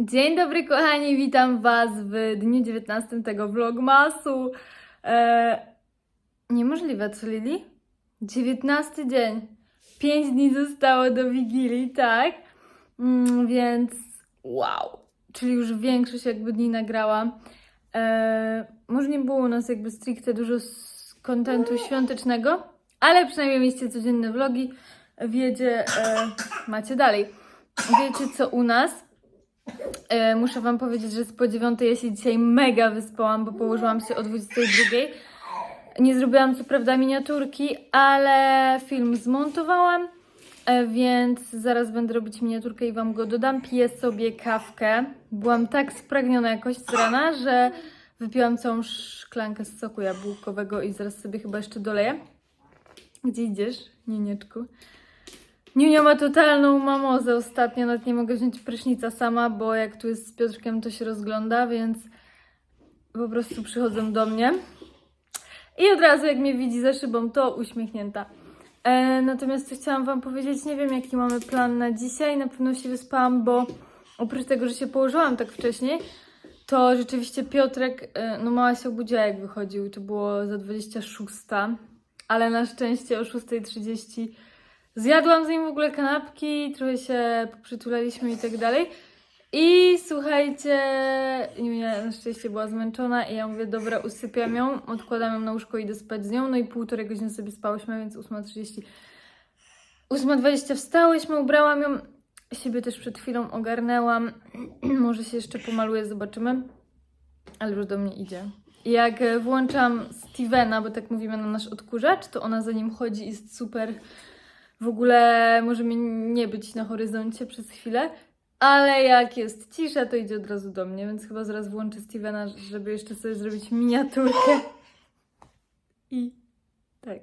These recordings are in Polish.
Dzień dobry kochani, witam Was w dniu 19 tego vlogmasu. E, niemożliwe, co Lili? 19 dzień. 5 dni zostało do Wigilii, tak? Mm, więc wow. Czyli już większość jakby dni nagrałam. E, może nie było u nas jakby stricte dużo kontentu świątecznego, ale przynajmniej mieliście codzienne vlogi. Wiecie, e, macie dalej. Wiecie co u nas? E, muszę Wam powiedzieć, że z po dziewiątej ja się dzisiaj mega wyspałam, bo położyłam się o 22. Nie zrobiłam co prawda miniaturki, ale film zmontowałam, e, więc zaraz będę robić miniaturkę i Wam go dodam. Piję sobie kawkę. Byłam tak spragniona jakoś z rana, że wypiłam całą szklankę z soku jabłkowego i zaraz sobie chyba jeszcze doleję. Gdzie idziesz, nienieczku? Niunia ma totalną mamozę ostatnio, nawet nie mogę wziąć prysznica sama, bo jak tu jest z Piotrkiem, to się rozgląda, więc po prostu przychodzą do mnie. I od razu, jak mnie widzi za szybą, to uśmiechnięta. E, natomiast co chciałam Wam powiedzieć, nie wiem jaki mamy plan na dzisiaj. Na pewno się wyspałam, bo oprócz tego, że się położyłam tak wcześniej, to rzeczywiście Piotrek, e, no mała się obudziła jak wychodził, to było za 26, ale na szczęście o 6.30 Zjadłam z nim w ogóle kanapki, trochę się przytulaliśmy i tak dalej. I słuchajcie, Julia na szczęście była zmęczona i ja mówię, dobra, usypiam ją, odkładam ją na łóżko i idę spać z nią. No i półtorej godziny sobie spałyśmy, więc 8.30. 8.20 wstałyśmy, ubrałam ją, siebie też przed chwilą ogarnęłam. Może się jeszcze pomaluję, zobaczymy. Ale już do mnie idzie. Jak e, włączam Stevena, bo tak mówimy na nasz odkurzacz, to ona za nim chodzi i jest super w ogóle może mnie nie być na horyzoncie przez chwilę, ale jak jest cisza, to idzie od razu do mnie, więc chyba zaraz włączę Stevena, żeby jeszcze sobie zrobić miniaturkę. I tak.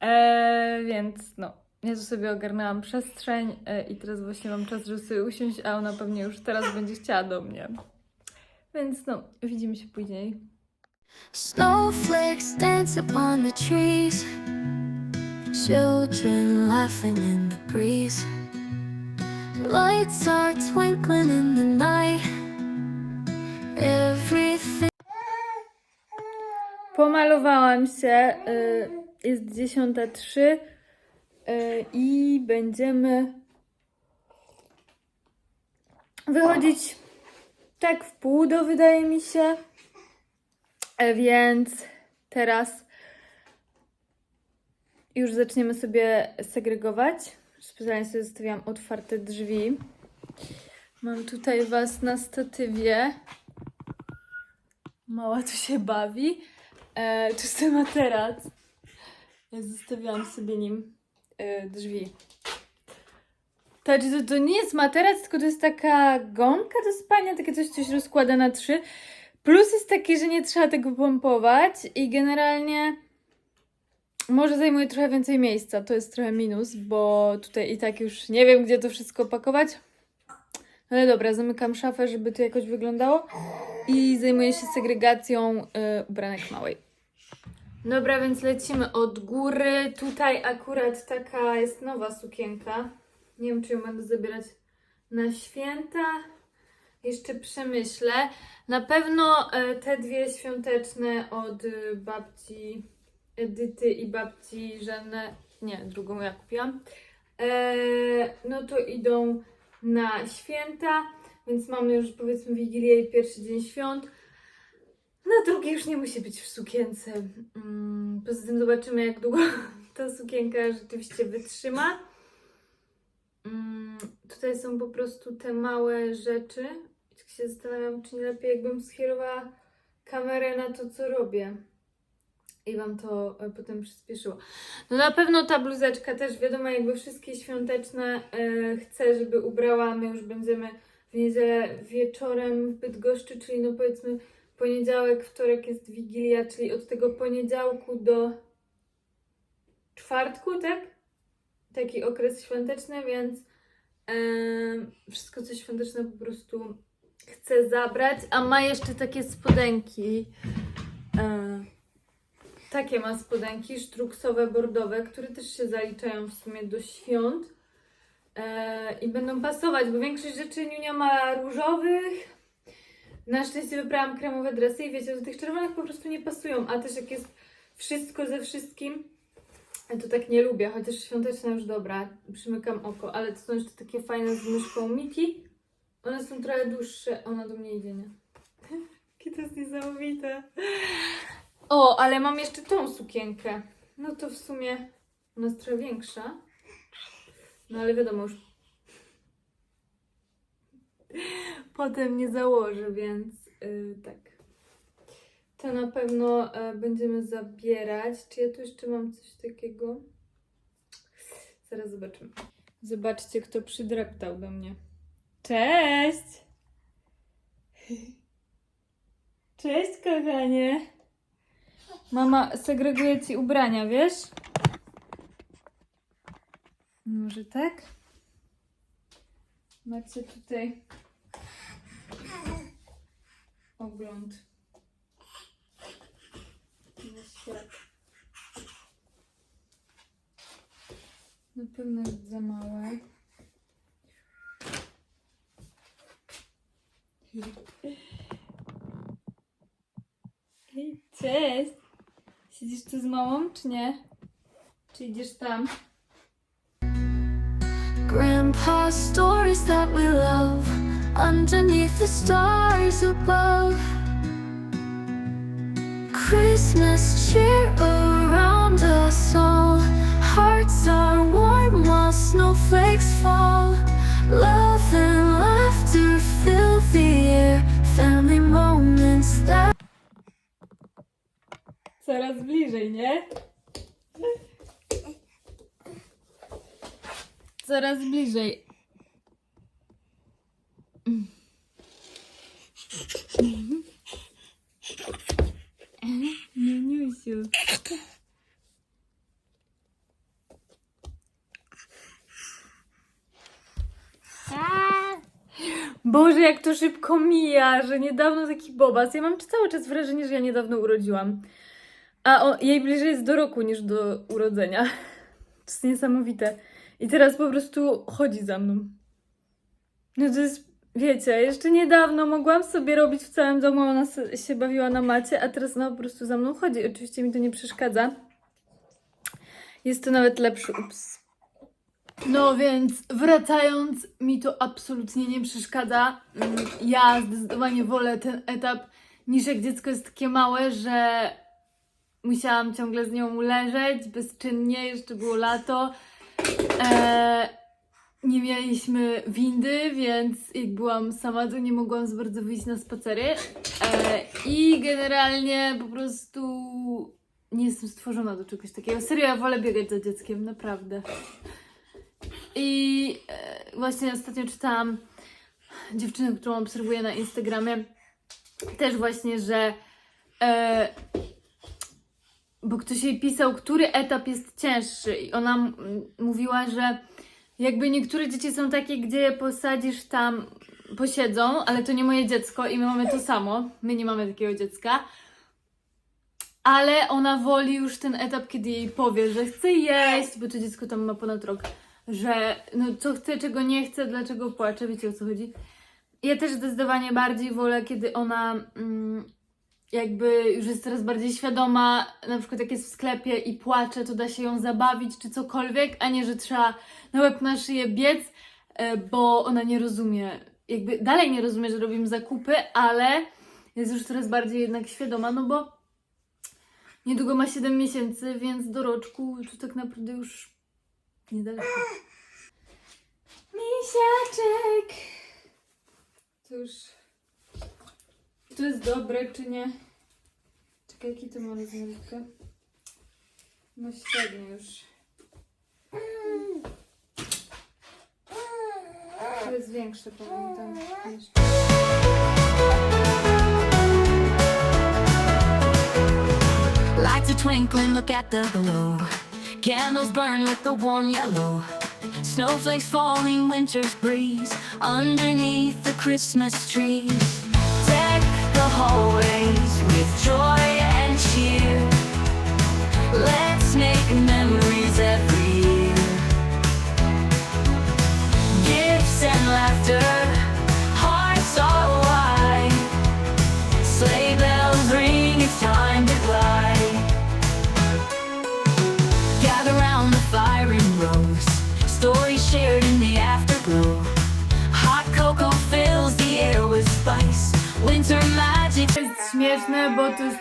E, więc no, ja tu sobie ogarnęłam przestrzeń e, i teraz właśnie mam czas, żeby sobie usiąść, a ona pewnie już teraz będzie chciała do mnie. Więc no, widzimy się później. Snowflakes dance upon the trees, children laughing in the breeze. Lights are twinkling in the night. Everything. Pomalowałam się, y, jest 10.03 y, i będziemy wychodzić tak w pół do wydaje mi się, E, więc teraz już zaczniemy sobie segregować. Specjalnie sobie zostawiłam otwarte drzwi. Mam tutaj Was na statywie. Mała tu się bawi. E, ten materac. Ja zostawiłam sobie nim e, drzwi. To, to, to nie jest materac, tylko to jest taka gąbka do spania, takie coś, coś rozkłada na trzy. Plus jest taki, że nie trzeba tego pompować i generalnie może zajmuje trochę więcej miejsca. To jest trochę minus, bo tutaj i tak już nie wiem, gdzie to wszystko pakować. Ale dobra, zamykam szafę, żeby to jakoś wyglądało i zajmuję się segregacją y, ubranek małej. Dobra, więc lecimy od góry. Tutaj akurat taka jest nowa sukienka. Nie wiem, czy ją będę zabierać na święta. Jeszcze przemyślę. Na pewno e, te dwie świąteczne od y, babci Edyty i babci Żenę, nie, drugą ja kupiłam, e, no to idą na święta, więc mamy już powiedzmy Wigilię i pierwszy dzień świąt. Na drugi już nie musi być w sukience. Mm, Poza tym zobaczymy, jak długo ta sukienka rzeczywiście wytrzyma. Mm, Tutaj są po prostu te małe rzeczy. Tak się zastanawiam, czy nie lepiej, jakbym skierowała kamerę na to, co robię. I Wam to e, potem przyspieszyło. No na pewno ta bluzeczka też, wiadomo, jakby wszystkie świąteczne e, chcę, żeby ubrała. My już będziemy w niedzielę wieczorem w Bydgoszczy, czyli no powiedzmy poniedziałek, wtorek jest Wigilia, czyli od tego poniedziałku do czwartku, tak? Taki okres świąteczny, więc em, wszystko co świąteczne po prostu chcę zabrać, a ma jeszcze takie spodenki. E, takie ma spodenki sztruksowe, bordowe, które też się zaliczają w sumie do świąt. E, I będą pasować, bo większość rzeczy Niunia ma różowych. Na szczęście wybrałam kremowe dresy i wiecie, do tych czerwonych po prostu nie pasują, a też jak jest wszystko ze wszystkim, to tak nie lubię, chociaż świąteczna już dobra, przymykam oko, ale to są jeszcze takie fajne z myszką Miki. One są trochę dłuższe, ona do mnie idzie, nie? Jakie to jest niesamowite. O, ale mam jeszcze tą sukienkę. No to w sumie ona jest trochę większa. No ale wiadomo już. Potem nie założę, więc yy, tak. To na pewno e, będziemy zabierać. Czy ja tu jeszcze mam coś takiego? Zaraz zobaczymy. Zobaczcie, kto przydreptał do mnie. Cześć! Cześć, kochanie! Mama segreguje ci ubrania, wiesz? Może tak? Macie tutaj ogląd na świat. Pewno jest za małe. Hej, cześć! Siedzisz tu z mamą, czy nie? Czy idziesz tam? Grandpa's stories that we love underneath the stars above. Christmas cheer around us all. Hearts are warm while snowflakes fall. Love and laughter fill the air. Family moments that. Coraz bliżej, nie? Coraz bliżej. Niuniusiu. Boże, jak to szybko mija, że niedawno taki bobas. Ja mam cały czas wrażenie, że ja niedawno urodziłam. A o, jej bliżej jest do roku niż do urodzenia. To jest niesamowite. I teraz po prostu chodzi za mną. No to jest, wiecie, jeszcze niedawno mogłam sobie robić w całym domu, ona się bawiła na macie, a teraz ona po prostu za mną chodzi. Oczywiście mi to nie przeszkadza. Jest to nawet lepszy, ups. No więc wracając, mi to absolutnie nie przeszkadza. Mm, Ja zdecydowanie wolę ten etap niż jak dziecko jest takie małe, że musiałam ciągle z nią leżeć bezczynnie, jeszcze było lato. E, nie mieliśmy windy, więc jak byłam sama, to nie mogłam za bardzo wyjść na spacery. E, I generalnie po prostu nie jestem stworzona do czegoś takiego. Serio, ja wolę biegać za dzieckiem, naprawdę. I e, właśnie ostatnio czytałam dziewczynę, którą obserwuję na Instagramie, też właśnie, że e, bo ktoś jej pisał, który etap jest cięższy. I ona mówiła, że jakby niektóre dzieci są takie, gdzie je posadzisz tam, posiedzą, ale to nie moje dziecko i my mamy to samo, my nie mamy takiego dziecka, ale ona woli już ten etap, kiedy jej powie, że chce jeść, bo to dziecko tam ma ponad rok, że no co chce, czego nie chce, dlaczego płacze, wiecie o co chodzi. Ja też zdecydowanie bardziej wolę, kiedy ona mm, jakby już jest coraz bardziej świadoma, na przykład jak jest w sklepie i płacze, to da się ją zabawić czy cokolwiek, a nie, że trzeba na łeb na szyję biec, e, bo ona nie rozumie, jakby dalej nie rozumie, że robimy zakupy, ale jest już coraz bardziej jednak świadoma, no bo niedługo ma 7 miesięcy, więc do roczku to tak naprawdę już niedaleko. Misiaczek! To już... To jest dobre, czy nie? Czekaj, jaki to ma rozmiarkę? No średnio już. To jest większe, pamiętam. Lights are twinkling, look at the glow. Candles burn with the warm yellow. Snowflakes falling, winter's breeze underneath the Christmas trees. Hallways with joy and cheer. Let's make memories every year. laughter, hearts all śmieszne, bo to jest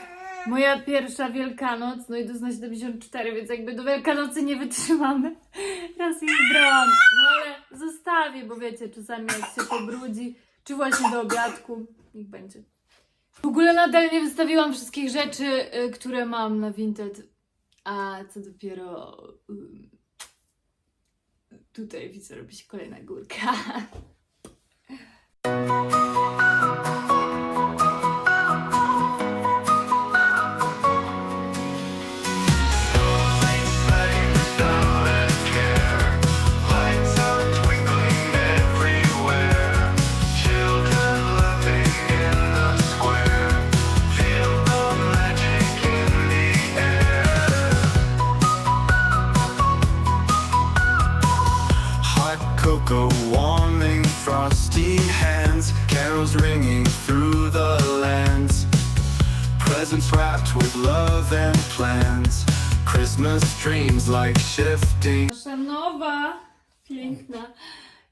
moja pierwsza Wielkanoc, no i to jest na 74, więc jakby do Wielkanocy nie wytrzymamy. Raz jej brałam, no ale zostawię, bo wiecie, czasami jak się pobrudzi, czy właśnie do obiadku, niech będzie. W ogóle nadal nie wystawiłam wszystkich rzeczy, y, które mam na Vinted, a co dopiero ym, tutaj widzę, robi się kolejna górka. cocoa warming frosty hands. Carols ringing through the lands. Presents wrapped with love and plans. Christmas dreams like shifting. Nasza nowa, piękna,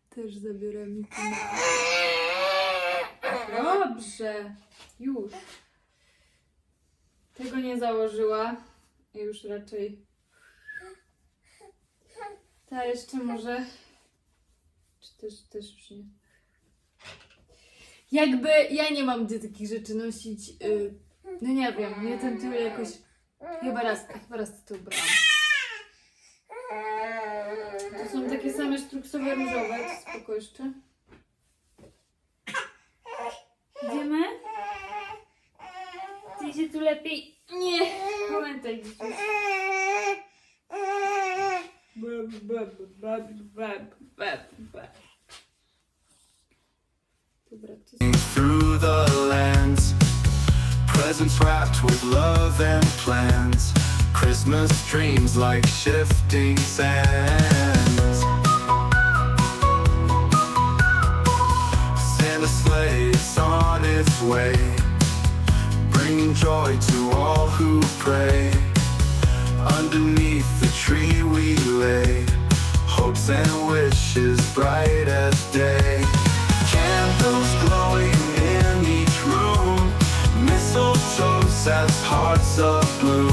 też zabiorę mi to. Dobrze, już. Tego nie założyła. Już raczej. Ta jeszcze może. Czy też, też już nie. Jakby ja nie mam gdzie takich rzeczy nosić. y, no nie wiem, nie ten tył jakoś. Chyba raz, chyba raz to ubrałam. To są takie same sztruksowe różowe, to spoko jeszcze. Idziemy? Ty się tu lepiej... Nie! Pamiętaj gdzieś. Through the lands. Presents wrapped with love and plans. Christmas dreams like shifting sands. Santa sleigh is on its way, bringing joy to all who pray. Underneath the tree we lay, and wishes bright as day. Candles glowing in each room, mistletoe sets hearts abloom. Frosty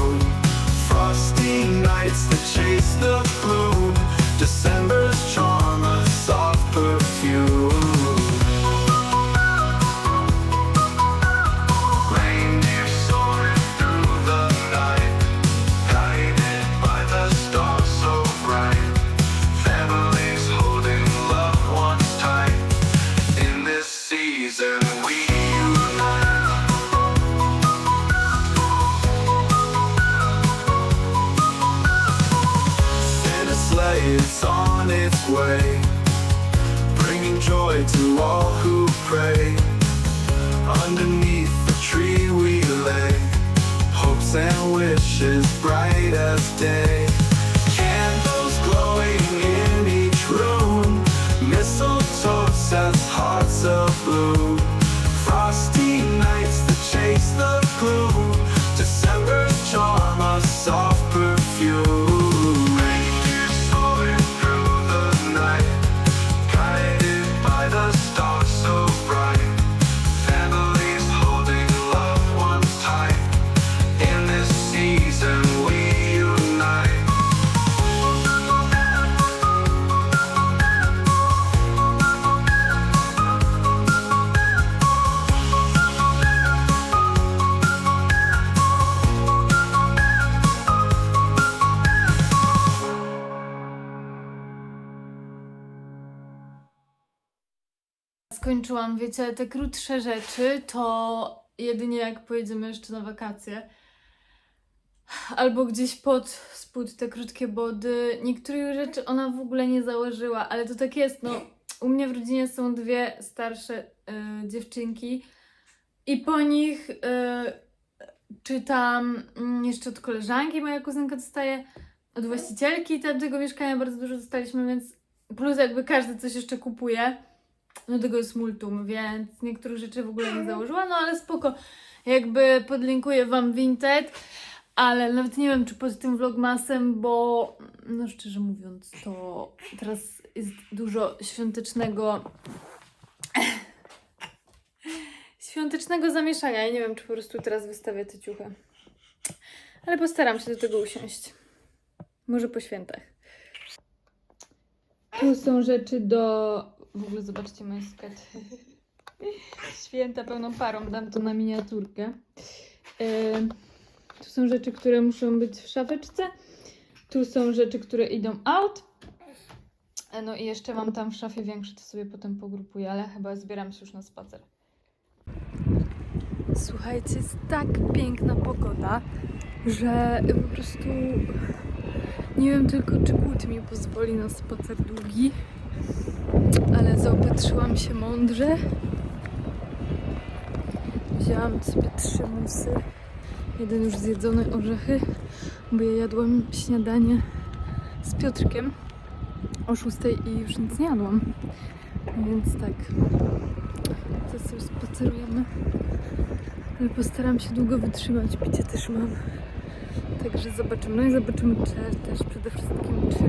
wish is bright as day. Skończyłam, wiecie, te krótsze rzeczy to jedynie jak pojedziemy jeszcze na wakacje. Albo gdzieś pod spód te krótkie body. Niektórych rzeczy ona w ogóle nie założyła, ale to tak jest, no. U mnie w rodzinie są dwie starsze y, dziewczynki i po nich y, czytam mm, jeszcze od koleżanki, moja kuzynka dostaje od właścicielki tamtego mieszkania bardzo dużo dostaliśmy, więc plus jakby każdy coś jeszcze kupuje. No tego jest multum, więc niektórych rzeczy w ogóle nie założyła, no ale spoko. Jakby podlinkuję Wam Vinted, ale nawet nie wiem, czy poza tym vlogmasem, bo no szczerze mówiąc, to teraz jest dużo świątecznego świątecznego zamieszania. Ja nie wiem, czy po prostu teraz wystawię te ciuchy. Ale postaram się do tego usiąść. Może po świętach. Tu są rzeczy do... W ogóle zobaczcie moje skety. Święta pełną parą, dam to na miniaturkę. Tu są rzeczy, które muszą być w szafeczce. Tu są rzeczy, które idą out. E, No i jeszcze mam tam w szafie większe, to sobie potem pogrupuję, ale chyba zbieram się już na spacer. Słuchajcie, jest tak piękna pogoda, że po prostu nie wiem tylko, czy głód mi pozwoli na spacer długi, ale zaopatrzyłam się mądrze. Wzięłam sobie trzy musy, jeden już zjedzony orzechy, bo ja jadłam śniadanie z Piotrkiem o 6 i już nic nie jadłam. Więc tak, teraz sobie spacerujemy. Ale postaram się długo wytrzymać. Picie też mam. Także zobaczymy. No i zobaczymy, czy też przede wszystkim, czy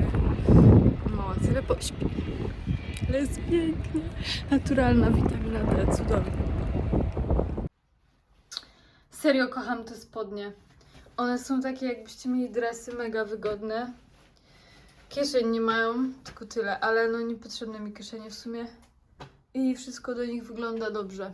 tyle pośpi. Ale jest pięknie. Naturalna witamina D. Cudownie. Serio kocham te spodnie. One są takie, jakbyście mieli dresy mega wygodne. Kieszeń nie mają, tylko tyle, ale no niepotrzebne mi kieszenie w sumie. I wszystko do nich wygląda dobrze.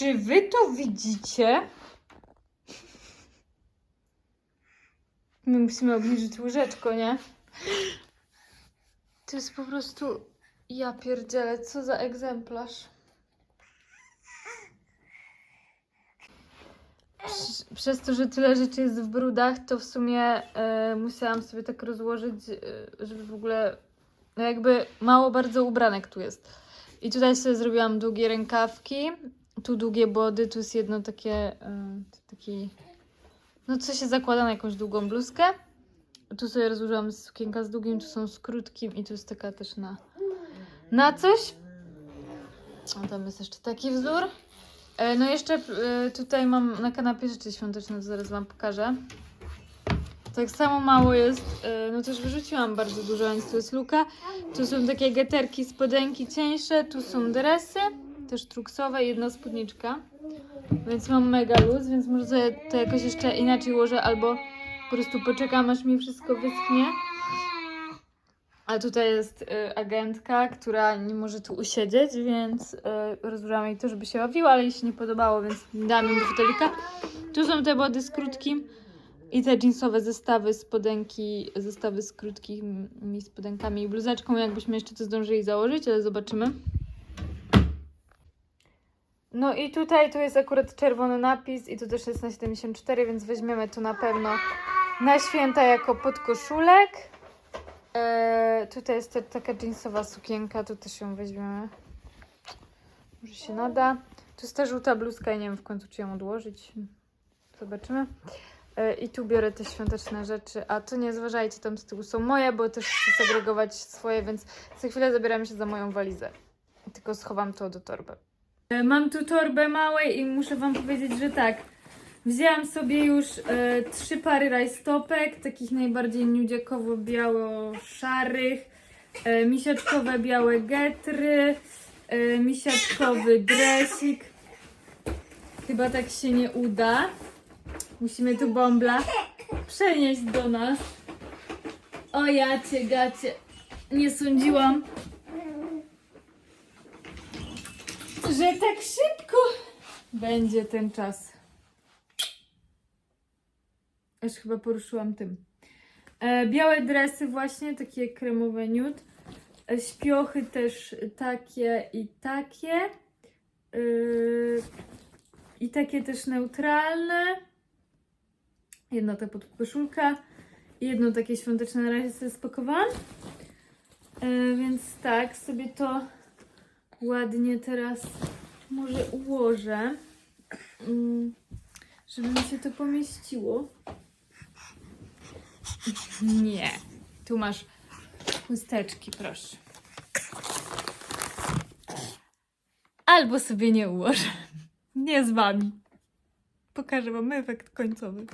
Czy wy to widzicie? My musimy obniżyć łyżeczko, nie? To jest po prostu... Ja pierdzielę, co za egzemplarz. Prz- Przez to, że tyle rzeczy jest w brudach, to w sumie e, musiałam sobie tak rozłożyć, e, żeby w ogóle... No jakby mało bardzo ubranek tu jest. I tutaj sobie zrobiłam długie rękawki, tu długie body, tu jest jedno takie... E, taki no co się zakłada na jakąś długą bluzkę. Tu sobie rozłożyłam sukienka z długim, tu są z krótkim i tu jest taka też na, na coś. A tam jest jeszcze taki wzór. E, No jeszcze e, tutaj mam na kanapie rzeczy świąteczne, to zaraz wam pokażę. Tak samo mało jest, no też wyrzuciłam bardzo dużo, więc tu jest luka. Tu są takie geterki, spodenki cieńsze, tu są dresy, też truksowe i jedna spódniczka. Więc mam mega luz, więc może sobie to jakoś jeszcze inaczej ułożę, albo po prostu poczekam, aż mi wszystko wyschnie. A tutaj jest y, agentka, która nie może tu usiedzieć, więc y, rozłożyłam jej to, żeby się bawiła, ale jej się nie podobało, więc dałam ją do fotelika. Tu są te body z krótkim. I te jeansowe zestawy, spodenki, zestawy z krótkimi spodenkami i bluzeczką, jakbyśmy jeszcze to zdążyli założyć, ale zobaczymy. No i tutaj tu jest akurat czerwony napis i tu też jest na 74, więc weźmiemy to na pewno na święta jako podkoszulek. Eee, tutaj jest ta, taka jeansowa sukienka, tu też ją weźmiemy. Może się nada. Tu jest ta żółta bluzka i nie wiem w końcu czy ją odłożyć. Zobaczymy. E, I tu biorę te świąteczne rzeczy, a tu nie zważajcie, tam z tyłu są moje, bo też chcę segregować swoje, więc za chwilę zabieram się za moją walizę. Tylko schowam to do torby. E, Mam tu torbę małej i muszę Wam powiedzieć, że tak. Wzięłam sobie już e, trzy pary rajstopek, takich najbardziej nudziakowo-biało-szarych, e, misiaczkowe białe getry, e, misiaczkowy dresik. Chyba tak się nie uda. Musimy tu bąbla przenieść do nas. O jacie, gacie. Nie sądziłam, że tak szybko będzie ten czas. Aż chyba poruszyłam tym. E, białe dresy właśnie, takie kremowe nude. E, śpiochy też takie i takie. Yy, I takie też neutralne. Jedna ta podkoszulka. I jedno takie świąteczne na razie sobie spakowałam. E, więc tak, sobie to ładnie teraz może ułożę. Mm, żeby mi się to pomieściło. Nie. Tu masz chusteczki, proszę. Albo sobie nie ułożę. Nie z wami. Pokażę wam efekt końcowy.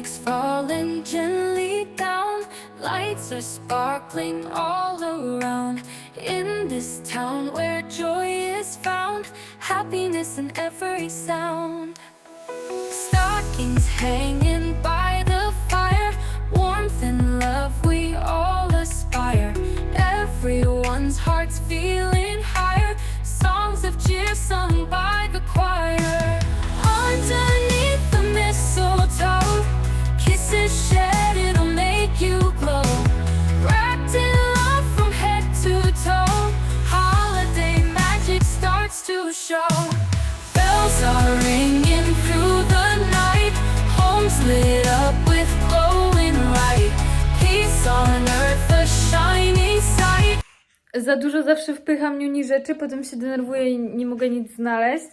Snowflakes falling gently down, lights are sparkling all around. In this town where joy is found, happiness in every sound. Stockings hanging by Za dużo zawsze wpycham niuni rzeczy, potem się denerwuję i nie mogę nic znaleźć.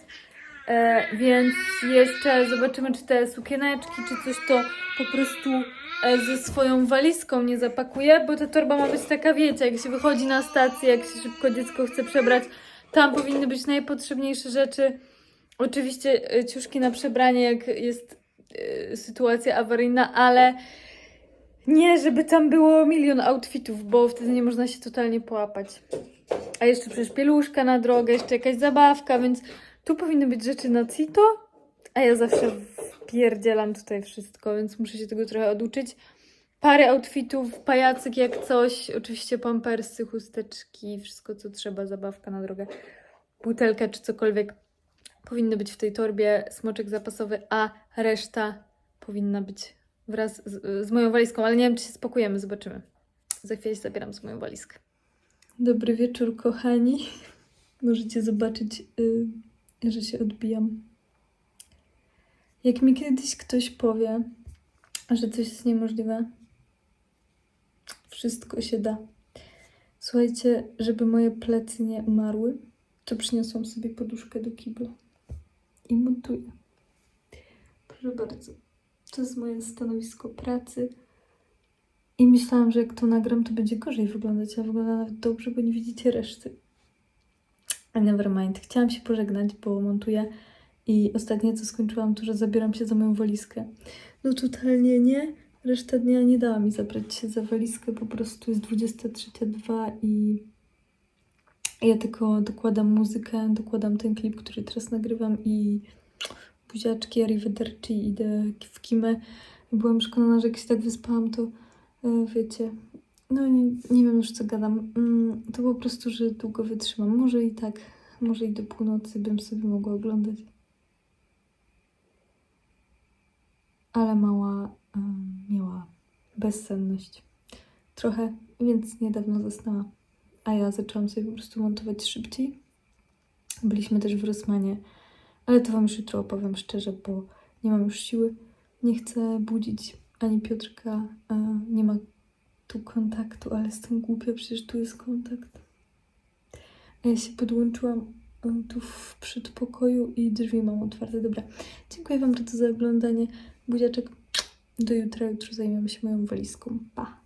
E, więc jeszcze zobaczymy, czy te sukieneczki, czy coś to po prostu e, ze swoją walizką nie zapakuję, bo ta torba ma być taka, wiecie, jak się wychodzi na stację, jak się szybko dziecko chce przebrać, tam powinny być najpotrzebniejsze rzeczy. Oczywiście e, ciuszki na przebranie, jak jest e, sytuacja awaryjna, ale nie, żeby tam było milion outfitów, bo wtedy nie można się totalnie połapać. A jeszcze przecież pieluszka na drogę, jeszcze jakaś zabawka, więc tu powinny być rzeczy na cito, a ja zawsze wpierdzielam tutaj wszystko, więc muszę się tego trochę oduczyć. Parę outfitów, pajacyk jak coś, oczywiście pampersy, chusteczki, wszystko co trzeba, zabawka na drogę, butelka czy cokolwiek powinny być w tej torbie, smoczek zapasowy, a reszta powinna być wraz z, z moją walizką, ale nie wiem, czy się spakujemy, zobaczymy. Za chwilę się zabieram z moją walizkę. Dobry wieczór, kochani. Możecie zobaczyć, y, że się odbijam. Jak mi kiedyś ktoś powie, że coś jest niemożliwe, wszystko się da. Słuchajcie, żeby moje plecy nie umarły, to przyniosłam sobie poduszkę do kibla i montuję. Proszę bardzo. To jest moje stanowisko pracy. I myślałam, że jak to nagram, to będzie gorzej wyglądać, a wygląda nawet dobrze, bo nie widzicie reszty. A never mind. Chciałam się pożegnać, bo montuję i ostatnie co skończyłam, to że zabieram się za moją walizkę. No totalnie nie. Reszta dnia nie dała mi zabrać się za walizkę, po prostu jest 23.02 i ja tylko dokładam muzykę, dokładam ten klip, który teraz nagrywam i buziaczki, arrivederci, idę w kimę. Byłam przekonana, że jak się tak wyspałam, to e, wiecie, No nie, nie wiem już co gadam. Mm, To po prostu, że długo wytrzymam. Może i tak, może i do północy bym sobie mogła oglądać. Ale mała em, miała bezsenność. Trochę, więc niedawno zasnęła. A ja zaczęłam sobie po prostu montować szybciej. Byliśmy też w Rosmanie, ale to Wam już jutro opowiem szczerze, bo nie mam już siły. Nie chcę budzić ani Piotrka, nie ma tu kontaktu, ale jestem głupia, przecież tu jest kontakt. A ja się podłączyłam e, tu w przedpokoju i drzwi mam otwarte. Dobra, dziękuję Wam bardzo za oglądanie. Buziaczek, do jutra. Jutro zajmiemy się moją walizką. Pa!